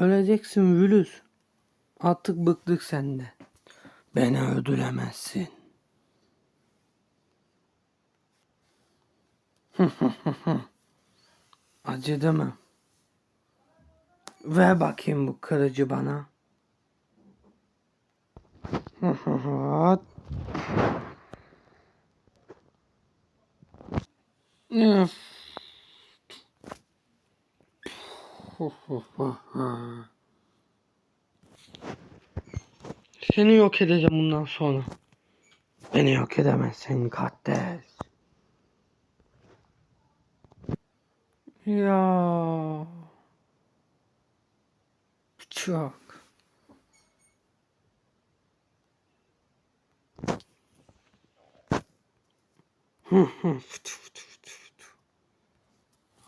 Öleceksin Vülüs. Artık bıktık senden. Beni öldüremezsin. Acıdı mı? Ver bakayım bu kırıcı bana. Üf. Seni yok edeceğim bundan sonra. Beni yok edemezsin Kaddes. Ya. Çok.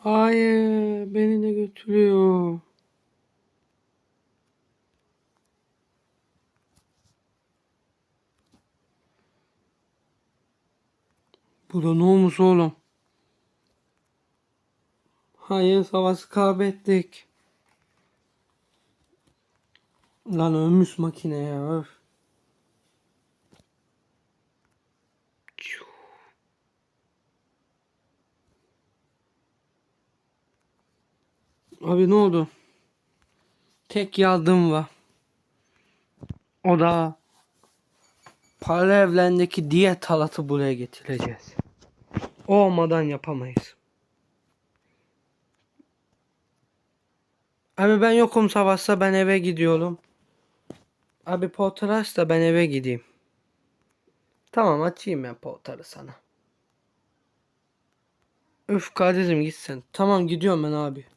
Hayır, beni de götürüyor. Bu da ne olmuş oğlum? Hayır, savaşı kaybettik. Lan ölmüş makine ya. Öf. Abi ne oldu? Tek yardım var. O da para evlendeki diğer talatı buraya getireceğiz. O olmadan yapamayız. Abi ben yokum savaşsa ben eve gidiyorum. Abi portal aç da ben eve gideyim. Tamam açayım ben portalı sana. Üf kardeşim gitsen. Tamam gidiyorum ben abi.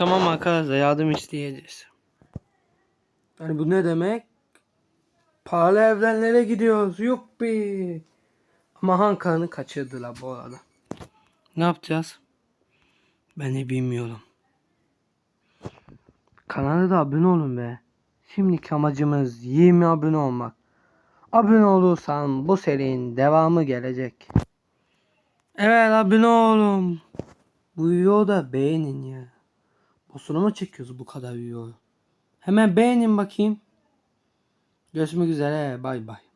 Tamam arkadaşlar yardım isteyeceğiz. Yani bu ne demek? Pahalı evlenlere gidiyoruz. Yuppi. Ama Hankan'ı kaçırdılar bu arada. Ne yapacağız? Ben de bilmiyorum. Kanala da abone olun be. Şimdiki amacımız 20 abone olmak. Abone olursan bu serinin devamı gelecek. Evet abone olun. Bu videoyu da beğenin ya. Boşuna mı çekiyoruz bu kadar videoyu? Hemen beğenin bakayım. Görüşmek üzere. Bay bay.